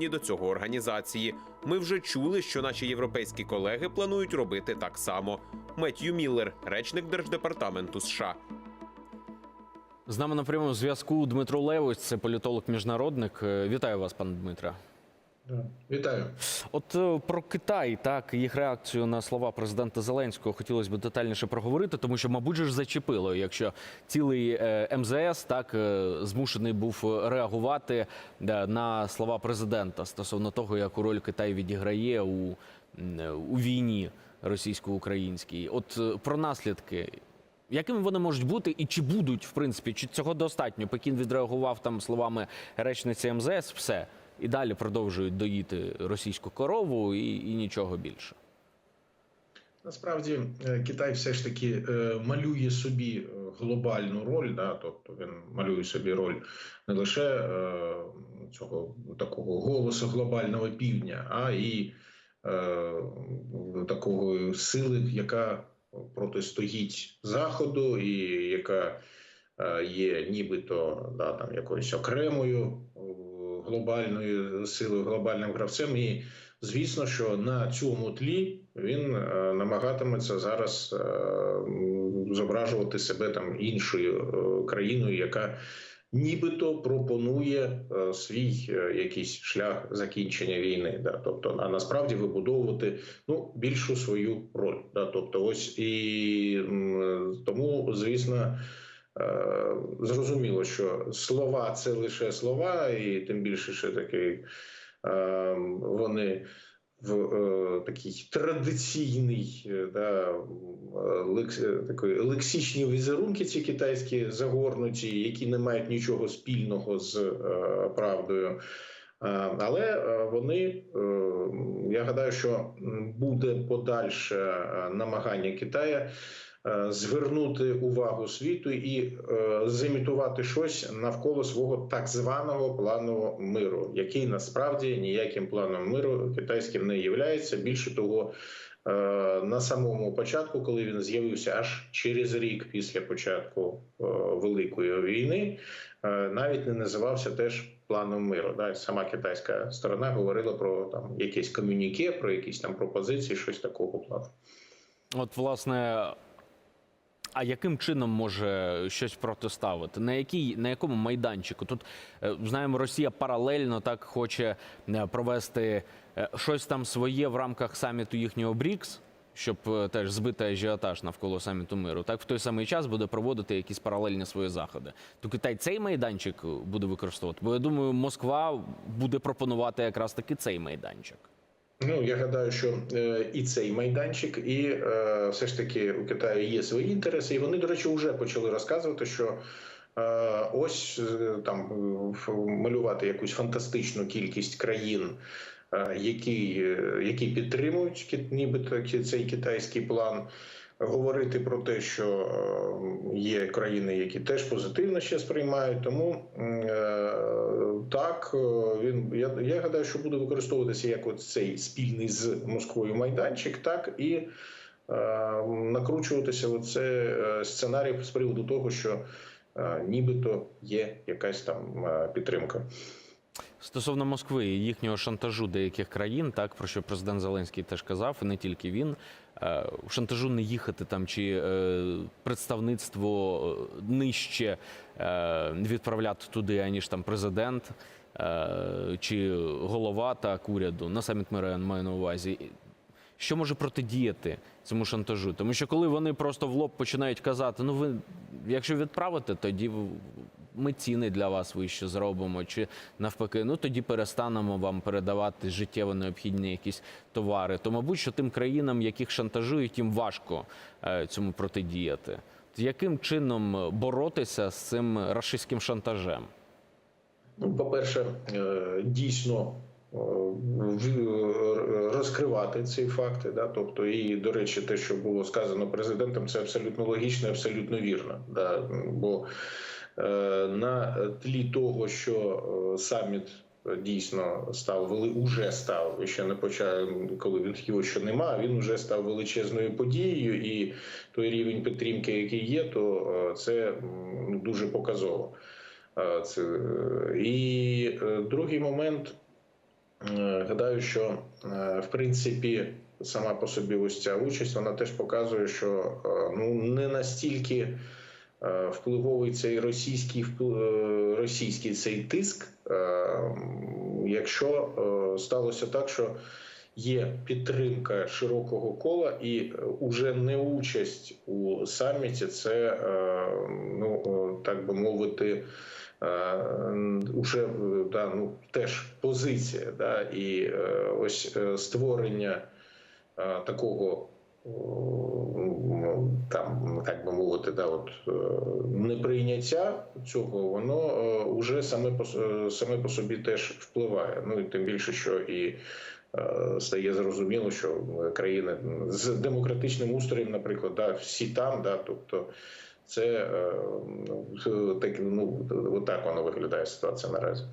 причетні до цього організації. Ми вже чули, що наші європейські колеги планують робити так само. Меттью Міллер, речник держдепартаменту США. З нами на прямому зв'язку Дмитро Левось, це політолог-міжнародник. Е, Вітаю вас, пане Дмитре. Вітаю. От е, про Китай, так їх реакцію на слова президента Зеленського хотілося б детальніше проговорити, тому що, мабуть, ж зачепило, якщо цілий е, МЗС так е, змушений був реагувати на слова президента стосовно того, яку роль Китай відіграє у, у війні російсько-українській. От про наслідки. Якими вони можуть бути і чи будуть, в принципі, чи цього достатньо? Пекін відреагував там словами речниці МЗС, все і далі продовжують доїти російську корову і, і нічого більше. Насправді е, Китай все ж таки е, малює собі е, глобальну роль, да, тобто він малює собі роль не лише цього такого голосу глобального півдня, а і такого сили, яка протистоїть Заходу, і яка є нібито да, там якоюсь окремою глобальною силою, глобальним гравцем. І звісно, що на цьому тлі він е, намагатиметься зараз е, зображувати себе там іншою е, країною, яка нібито пропонує свій якийсь шлях закінчення війни. Да? Тобто, а насправді вибудовувати ну більшу свою роль. Да? Тобто, ось і тому, звісно. Е, Зрозуміло, що слова це лише слова, і тим більше, що такий е, вони в е, такий традиційний е, да, такої лексичні візерунки, ці китайські загорнуті, які не мають нічого спільного з правдою. Але вони, я гадаю, що буде подальше намагання Китая звернути увагу світу і е, зімітувати щось навколо свого так званого плану миру, який насправді ніяким планом миру китайським не являється. Більше того, е, на самому початку, коли він з'явився аж через рік після початку е, великої війни, е, навіть не називався теж планом миру. Да? Сама китайська сторона говорила про там якесь комюніке, про якісь там пропозиції, щось такого плану. От, власне, а яким чином може щось протиставити? На якій на якому майданчику? Тут е, знаємо, Росія паралельно так хоче е, провести е, щось там своє в рамках саміту їхнього БРІКС. Щоб теж збити ажіотаж навколо саміту миру, так в той самий час буде проводити якісь паралельні свої заходи. То Китай цей майданчик буде використовувати. Бо я думаю, Москва буде пропонувати якраз таки цей майданчик. Ну я гадаю, що е, і цей майданчик, і е, все ж таки у Китаї є свої інтереси, і вони, до речі, вже почали розказувати, що е, ось там малювати якусь фантастичну кількість країн, які, які підтримують нібито цей китайський план. Говорити про те, що е, є країни, які теж позитивно ще сприймають. Тому е, так е, він я, я гадаю, що буде використовуватися як от цей спільний з Москвою майданчик, так і накручуватися оце е, сценарій з приводу того, що нібито є якась там підтримка. Стосовно Москви і їхнього шантажу деяких країн, так про що президент Зеленський теж казав, і не тільки він. е, Шантажу не їхати там чи е, представництво е, нижче відправляти туди, аніж там президент чи голова так уряду на саміт я маю на увазі. Що може протидіяти цьому шантажу? Тому що коли вони просто в лоб починають казати: ну ви, якщо відправите, тоді ми ціни для вас вище зробимо, чи навпаки, ну тоді перестанемо вам передавати життєво необхідні якісь товари. То, мабуть, що тим країнам, яких шантажують, їм важко е, цьому протидіяти. Яким чином боротися з цим рашистським шантажем? Ну, по-перше, е, дійсно е, в- розкривати ці факти. Да? Тобто, і, до речі, те, що було сказано президентом, це абсолютно логічно, абсолютно вірно. Да? Бо е, на тлі того, що е, саміт дійсно став вели, уже став ще не почав, коли він його ще немає. Він вже став величезною подією, і той рівень підтримки, який є, то е, це м, дуже показово. Е, Це, е, і е, другий момент. Е, Гадаю, що е, в принципі сама по собі ось ця участь вона теж показує, що е, ну не настільки впливовий цей російський російський цей тиск, якщо сталося так, що є підтримка широкого кола, і уже не участь у саміті, це ну так би мовити. Уже да, ну, теж позиція, да, і е, ось е, створення е, такого там, так би мовити, да, от, неприйняття цього, воно е, уже саме по, саме по собі теж впливає. Ну і тим більше, що і стає зрозуміло, що країни з демократичним устроєм, наприклад, да, всі там, да, тобто. Це ну, так, ну, отак воно виглядає ситуація наразі.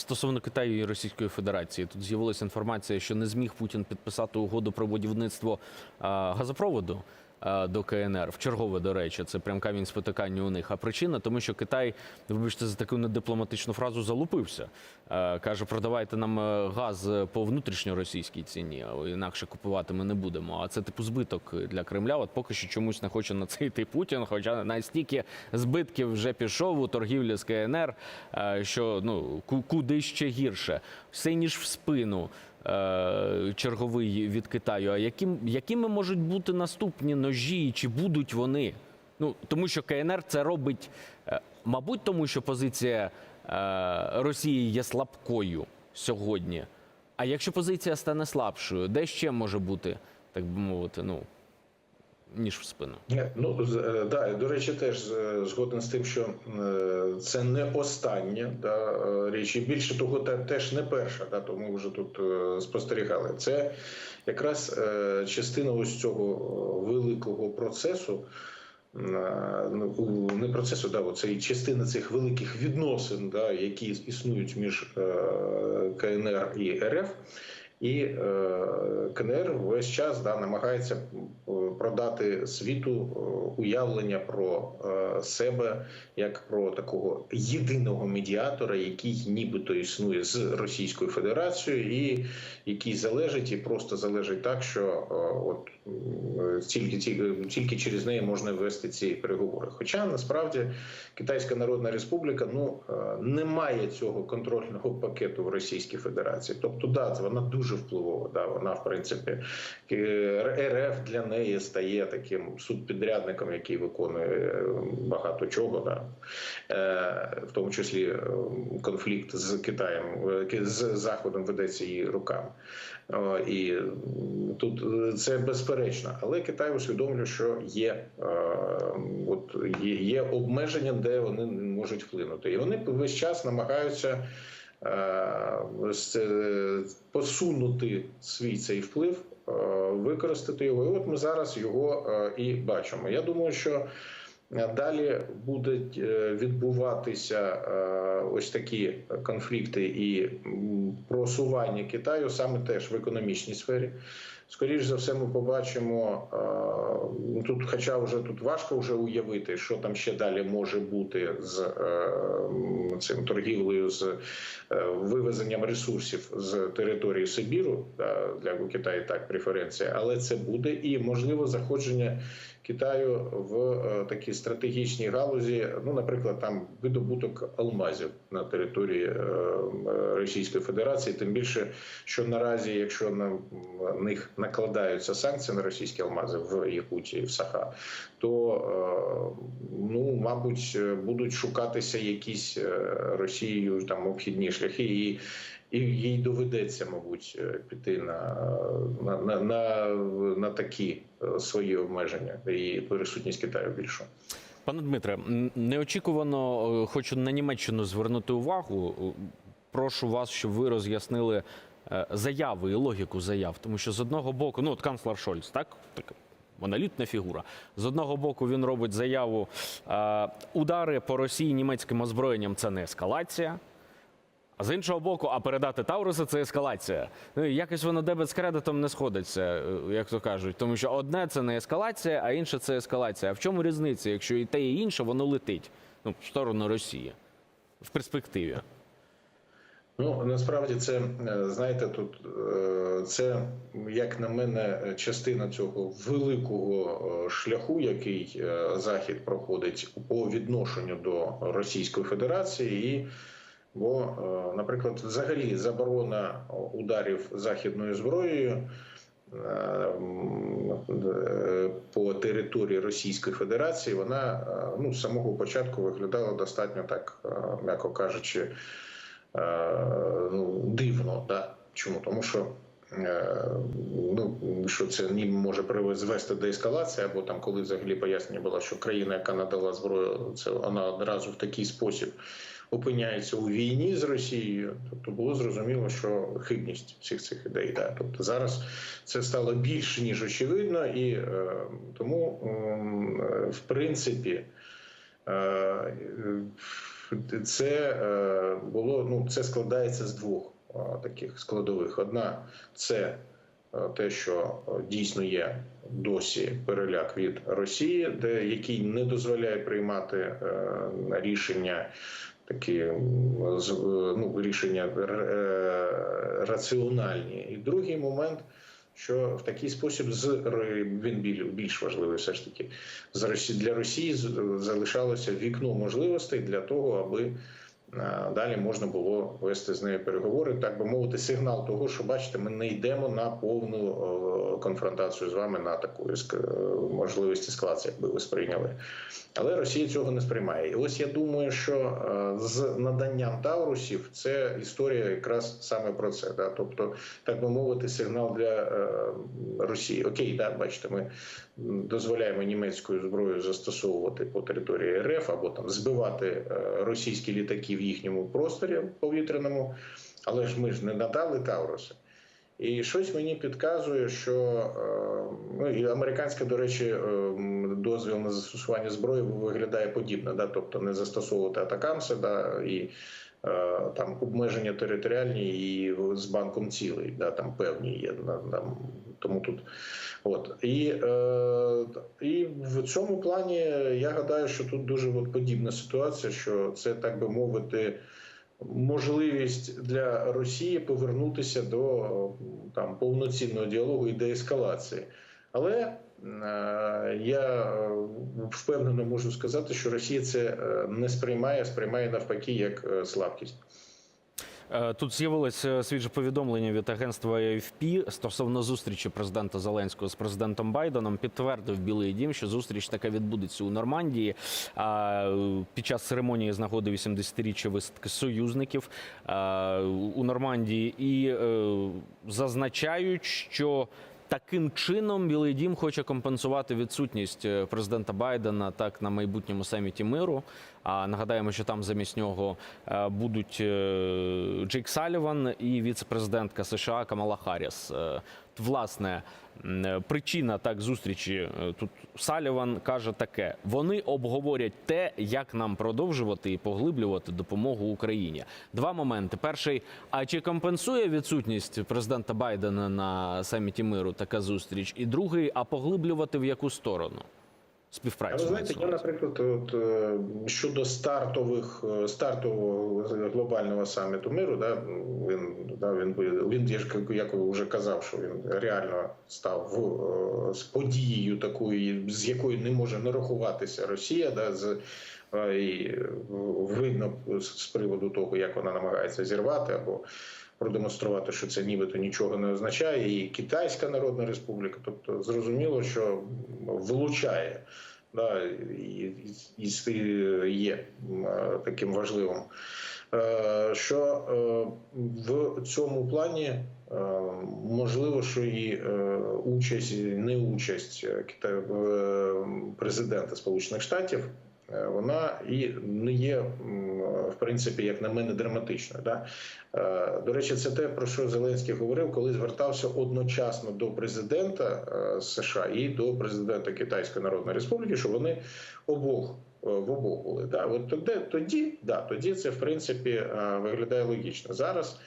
Стосовно Китаю і Російської Федерації, тут з'явилася інформація, що не зміг Путін підписати угоду про будівництво газопроводу до КНР. В чергове, до речі, це прям камінь спотикання у них. А причина, тому що Китай, вибачте за таку недипломатичну фразу, залупився. Каже, продавайте нам е, газ по внутрішньоросійській ціні, інакше купувати ми не будемо. А це типу збиток для Кремля. От поки що чомусь не хоче на це йти Путін, хоча настільки збитків вже пішов у торгівлі з КНР, е, що ну ку- куди ще гірше. Все ніж в спину. Е, Черговий від Китаю. А яким, якими можуть бути наступні ножі? Чи будуть вони? Ну тому що КНР це робить, е, мабуть, тому що позиція е, Росії є слабкою сьогодні. А якщо позиція стане слабшою, де ще може бути, так би мовити, ну ніж в спину? Ну з- е, да, до речі, теж е, згоден з тим, що е, це не остання да, е, річ, і більше того, те- теж не перша, да, то ми вже тут е, спостерігали. Це якраз е, частина ось цього е, великого процесу. е, ну, Не процесу, да, це і частина цих великих відносин, да, які існують між е, КНР і РФ. І е, КНР весь час да, намагається е, продати світу е, уявлення про себе як про такого єдиного медіатора, який нібито існує з Російською Федерацією, і який залежить і просто залежить так, що от тільки, тільки, через неї можна вести ці переговори. Хоча насправді Китайська Народна Республіка ну не має цього контрольного пакету в Російській Федерації. Тобто, да, вона дуже впливова. Да, вона в принципі е, РФ для неї стає таким субпідрядником, який виконує е, багато чого. Да. Е, В тому числі е, конфлікт з Китаєм е, з Заходом ведеться її руками. О, І тут е, це безперечно, але Китай усвідомлює, що є, е, от є, є обмеження, де вони можуть вплинути, і вони весь час намагаються е, посунути свій цей вплив, е, використати його. І от ми зараз його е, і бачимо. Я думаю, що. Далі будуть е, відбуватися е, ось такі конфлікти і просування Китаю саме теж в економічній сфері. Скоріше за все, ми побачимо е, тут, хоча вже тут важко вже уявити, що там ще далі може бути з е, цим торгівлею, з е, вивезенням ресурсів з території Сибіру. Для Китаю так преференція, але це буде і можливо заходження Китаю в е, такі стратегічні галузі, ну, наприклад, там видобуток алмазів на території е, е, Російської Федерації. Тим більше, що наразі, якщо на них накладаються санкції на російські алмази в Якутії, в Саха, то ну, мабуть, будуть шукатися якісь Росією там обхідні шляхи і. І їй доведеться, мабуть, е, піти на, на, на, на, на такі е, свої обмеження і присутність Китаю більшу. Пане Дмитре, неочікувано е, хочу на Німеччину звернути увагу. Прошу вас, щоб ви роз'яснили заяви і логіку заяв. Тому що з одного боку, ну от канцлер Шольц, так? так монолітна фігура. З одного боку, він робить заяву: удари по Росії німецьким озброєнням це не ескалація. А з іншого боку, а передати Тауруси це ескалація. Ну якось воно дебет з кредитом не сходиться, е, як то кажуть. Тому що одне це не ескалація, а інше це ескалація. А в чому різниця, якщо і те, і інше воно летить ну, в сторону Росії в перспективі? Ну насправді це е, знаєте, тут е, це як на мене частина цього великого шляху, який захід проходить по відношенню до Російської Федерації, і бо, е, наприклад, взагалі заборона ударів західною зброєю. е, е, По території Російської Федерації вона ну з самого початку виглядала достатньо так, м'яко кажучи, ну, дивно. Да? Чому? Тому що ну, що це ні може призвести до ескалації, або там, коли взагалі пояснення було, що країна, яка надала зброю, це вона одразу в такий спосіб опиняється у війні з Росією. Тобто було зрозуміло, що хибність всіх цих ідей. Да? Тобто зараз це стало більше ніж очевидно, і е, тому, е, в принципі. Е, це е, було ну це складається з двох е, таких складових. Одна це е, те, що е, дійсно є досі переляк від Росії, де який не дозволяє приймати е, рішення. Такі е, ну, рішення е, раціональні. І другий момент, що в такий спосіб з він більш важливий, все ж таки, з для Росії залишалося вікно можливостей для того, аби е, далі можна було вести з нею переговори, так би мовити, сигнал того, що бачите, ми не йдемо на повну е, конфронтацію з вами на таку еск- можливість ескалації, якби ви сприйняли. Але Росія цього не сприймає. І ось я думаю, що е, з наданням Таурусів це історія якраз саме про це. Да? Тобто, так би мовити, сигнал для е, Росії. Окей, да, бачите, ми дозволяємо німецькою зброєю застосовувати по території РФ або там збивати е, російські літаки в їхньому просторі повітряному, але ж ми ж не надали Тауруси. І щось мені підказує, що е, ну і американська, до речі, е, дозвіл на застосування зброї виглядає подібно, да, тобто не застосовувати атакамси, да, і там обмеження територіальні і з банком цілий, да, там певні є там, тому тут. От і, е, і в цьому плані я гадаю, що тут дуже от подібна ситуація, що це так би мовити можливість для Росії повернутися до там повноцінного діалогу і деескалації. Але е, я е, впевнено можу сказати, що Росія це е, не сприймає, сприймає навпаки як е, слабкість. Е, Тут з'явилося свіже повідомлення від агентства AFP стосовно зустрічі президента Зеленського з президентом Байденом. Підтвердив Білий Дім, що зустріч така відбудеться у Нормандії. Е, під час церемонії з нагоди 80-річчя висадки союзників е, у Нормандії і е, зазначають, що Таким чином Білий Дім хоче компенсувати відсутність е, президента Байдена так на майбутньому саміті миру. А нагадаємо, що там замість нього е, будуть е, Джейк Саліван і віце-президентка США Камала Харріс. Власне, е, причина так зустрічі е, тут Саліван каже таке: вони обговорять те, як нам продовжувати і поглиблювати допомогу Україні. Два моменти: перший, а чи компенсує відсутність президента Байдена на саміті миру така зустріч? І другий, а поглиблювати в яку сторону? Співпрацю. ви знаєте, я, наприклад, от е, щодо стартових е, стартового глобального саміту миру, да він да він він я ж як вже казав, що він реально став е, з подією такою, з якою не може не рахуватися Росія, да з і видно з приводу того, як вона намагається зірвати або продемонструвати, що це нібито нічого не означає, і Китайська Народна Республіка, тобто зрозуміло, що влучає. Да, і, і, і є е, таким важливим, Е, що е, в цьому плані можливо, що і участь, не участь президента Сполучених Штатів вона і не є в принципі, як на мене, драматичною. Да? Е, До речі, це те про що Зеленський говорив, коли звертався одночасно до президента е, США і до президента Китайської Народної Республіки, що вони обох. е, В обох були да от тоді, тоді, да, тоді це в принципі е, виглядає логічно. Зараз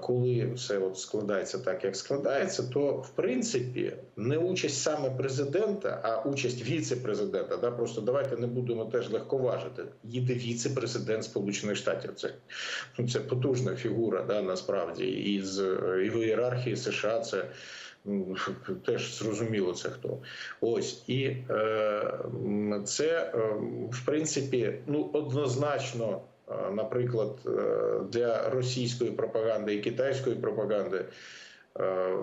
коли все от складається так, як складається, то в принципі не участь саме президента, а участь віце-президента. Да, просто давайте не будемо теж легковажити. Їде віце-президент Сполучених Штатів. Це ну, це потужна фігура, да, насправді, і з в ієрархії США це. Теж зрозуміло це хто. Ось і е, це е, в принципі ну однозначно, наприклад, е, для російської пропаганди і китайської пропаганди. е,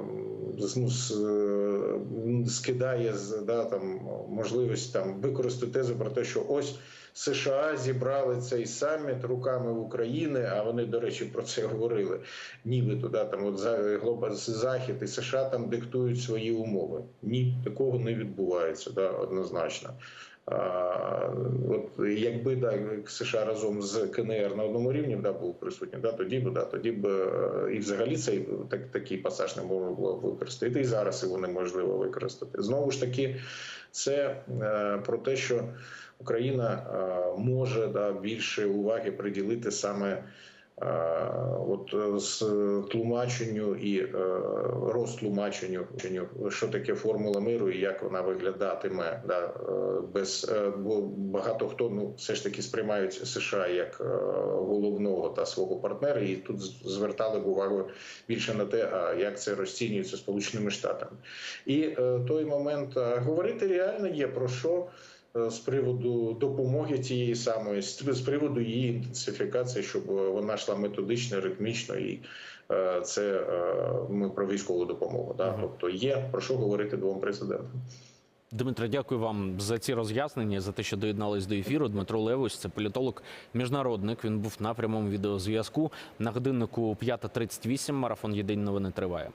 ну, е, скидає з да, там можливість там використати тезу про те, що ось США зібрали цей саміт руками України, а вони, до речі, про це говорили. Нібито да, там от за захід і США там диктують свої умови. Ні, такого не відбувається, да, однозначно. От якби да, США разом з КНР на одному рівні да, був присутній, да, тоді б да, тоді б е, і взагалі цей так, такий пасаж не можна було використати. І зараз його неможливо використати. Знову ж таки, це е, про те, що Україна е, може да, більше уваги приділити саме. Е, От е, з тлумаченню і е, розтлумаченню, що таке формула миру і як вона виглядатиме, да, без бо багато хто ну все ж таки сприймають США як головного та свого партнера, і тут звертали б увагу більше на те, як це розцінюється Сполученими Штатами. І той момент говорити реально є про що. Е, З приводу допомоги тієї самої, з приводу її інтенсифікації, щоб вона йшла методично, ритмічно, і е, це е, ми про військову допомогу. Да? Тобто є про що говорити двом президентам. Дмитро, дякую вам за ці роз'яснення, за те, що доєднались до ефіру. Дмитро Левось, це політолог, міжнародник. Він був на прямому відеозв'язку. На годиннику 5.38 марафон Єдині новини триває.